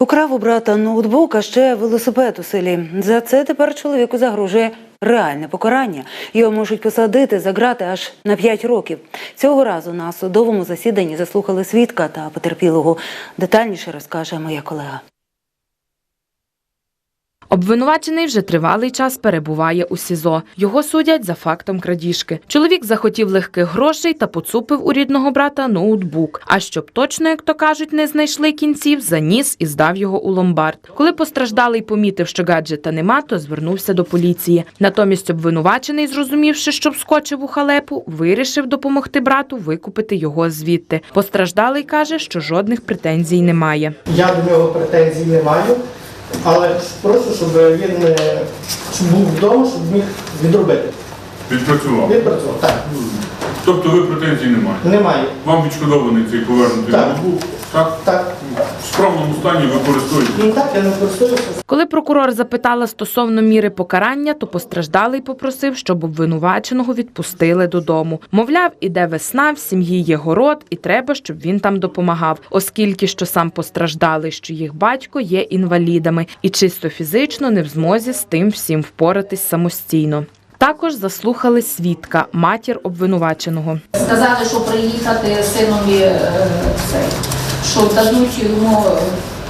Украв у брата ноутбук, а ще велосипед у селі. За це тепер чоловіку загрожує реальне покарання. Його можуть посадити за грати аж на 5 років. Цього разу на судовому засіданні заслухали свідка та потерпілого. Детальніше розкаже моя колега. Обвинувачений вже тривалий час перебуває у СІЗО. Його судять за фактом крадіжки. Чоловік захотів легких грошей та поцупив у рідного брата ноутбук. А щоб точно, як то кажуть, не знайшли кінців, заніс і здав його у ломбард. Коли постраждалий помітив, що гаджета нема, то звернувся до поліції. Натомість обвинувачений, зрозумівши, що вскочив у халепу, вирішив допомогти брату викупити його звідти. Постраждалий каже, що жодних претензій немає. Я до нього претензій не маю, але просто, щоб він е, щоб був вдома, щоб міг відробити. Відпрацював. Відпрацював. Так, Тобто ви претензій не маєте. немає. Вам відшкодований цей повернутий Так. ноутбук, так? Так. В справному стані ви користуєтесь. Ну так, я не користуюся. Коли прокурор запитала стосовно міри покарання, то постраждалий попросив, щоб обвинуваченого відпустили додому. Мовляв, іде весна, в сім'ї є город, і треба, щоб він там допомагав, оскільки що сам постраждалий, що їх батько є інвалідами і чисто фізично не в змозі з тим всім впоратись самостійно. Також заслухали свідка, матір обвинуваченого. Сказали, що приїхати синові е, цей, що дадуть йому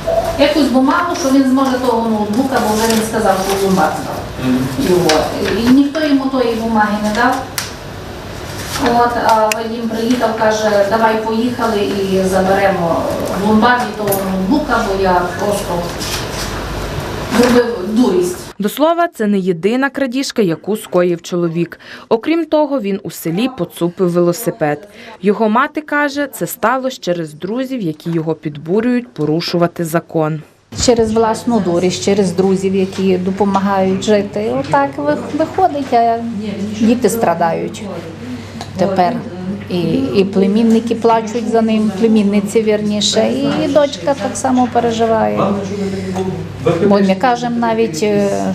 е, якусь бумагу, що він зможе того ноутбука, бо вже він сказав, що дав його. І ніхто йому тої бумаги не дав. От, а Вадим приїхав, каже, давай поїхали і заберемо в ломбарді того ноутбука, бо я просто зробив дурість. До слова, це не єдина крадіжка, яку скоїв чоловік. Окрім того, він у селі поцупив велосипед. Його мати каже, це сталося через друзів, які його підбурюють порушувати закон. через власну дурість, через друзів, які допомагають жити. Отак виходить, а діти страдають тепер. І, і племінники плачуть за ним, племінниці вірніше, і дочка так само переживає. Бо ми кажемо навіть, е,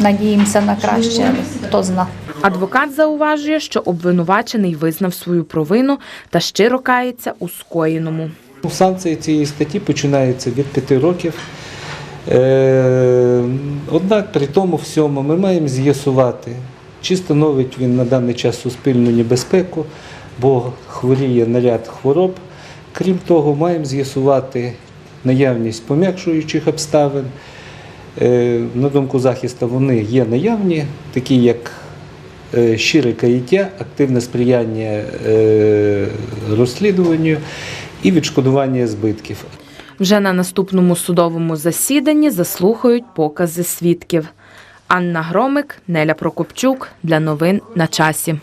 надіємося на краще, хто зна. Адвокат зауважує, що обвинувачений визнав свою провину та щиро кається у скоєному. Санкції цієї статті починаються від 5 років. Е, Однак при тому всьому ми маємо з'ясувати, чи становить він на даний час суспільну небезпеку, бо хворіє на ряд хвороб. Крім того, маємо з'ясувати наявність пом'якшуючих обставин. Е, На думку захисту, вони є наявні, такі як е, щире каяття, активне сприяння е, розслідуванню і відшкодування збитків. Вже на наступному судовому засіданні заслухають покази свідків. Анна Громик, Неля Прокопчук для новин на часі.